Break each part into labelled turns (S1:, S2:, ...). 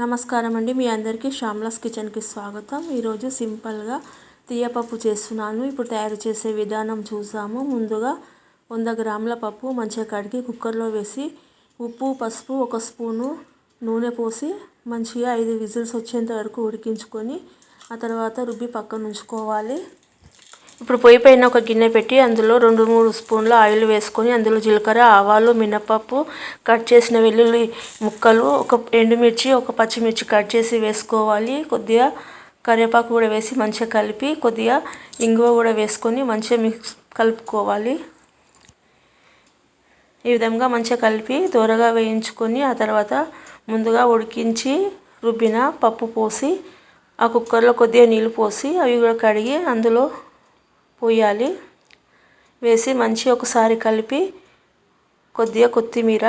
S1: నమస్కారం అండి మీ అందరికీ శ్యామ్లాస్ కిచెన్కి స్వాగతం. ఈరోజు సింపుల్గా తీయపప్పు చేస్తున్నాను. ఇప్పుడు తయారు చేసే విధానం చూసాము. ముందుగా వంద గ్రాముల పప్పు మంచిగా కడిగి కుక్కర్లో వేసి ఉప్పు పసుపు ఒక స్పూను నూనె పోసి మంచిగా ఐదు విజిల్స్ వచ్చేంత వరకు ఉడికించుకొని ఆ తర్వాత రుబ్బి పక్కన ఉంచుకోవాలి. ఇప్పుడు పొయ్యి పైన ఒక గిన్నె పెట్టి అందులో రెండు మూడు స్పూన్ల ఆయిల్ వేసుకొని అందులో జీలకర్ర ఆవాలు మినపప్పు కట్ చేసిన వెల్లుల్లి ముక్కలు ఒక ఎండుమిర్చి ఒక పచ్చిమిర్చి కట్ చేసి వేసుకోవాలి. కొద్దిగా కరివేపాకు కూడా వేసి మంచిగా కలిపి కొద్దిగా ఇంగువ కూడా వేసుకొని మంచిగా మిక్స్ కలుపుకోవాలి. ఈ విధంగా మంచిగా కలిపి దూరగా వేయించుకొని ఆ తర్వాత ముందుగా ఉడికించి రుబ్బిన పప్పు పోసి ఆ కుక్కర్లో కొద్దిగా నీళ్ళు పోసి అవి కూడా కడిగి అందులో పోయాలి. వేసి మంచి ఒకసారి కలిపి కొద్దిగా కొత్తిమీర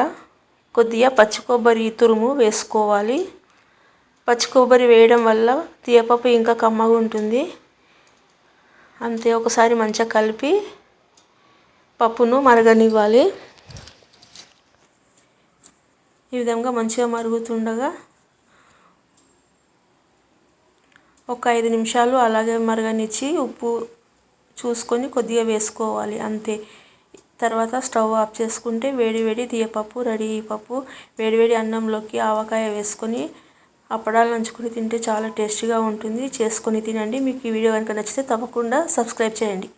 S1: కొద్దిగా పచ్చి కొబ్బరి తురుము వేసుకోవాలి. పచ్చి కొబ్బరి వేయడం వల్ల తీయపప్పు ఇంకా కమ్మగా ఉంటుంది. అంతే ఒకసారి మంచిగా కలిపి పప్పును మరగనివ్వాలి. ఈ విధంగా మంచిగా మరుగుతుండగా ఒక ఐదు నిమిషాలు అలాగే మరగనిచ్చి ఉప్పు చూసుకొని కొద్దిగా వేసుకోవాలి అంతే. తర్వాత స్టవ్ ఆఫ్ చేసుకుంటే వేడి వేడి తీయపప్పు రెడీ పప్పు వేడి వేడి అన్నంలోకి ఆవకాయ వేసుకొని అప్పడాలు నంచుకొని తింటే చాలా టేస్టీగా ఉంటుంది. చేసుకొని తినండి. మీకు ఈ వీడియో కనుక నచ్చితే తప్పకుండా సబ్స్క్రైబ్ చేయండి.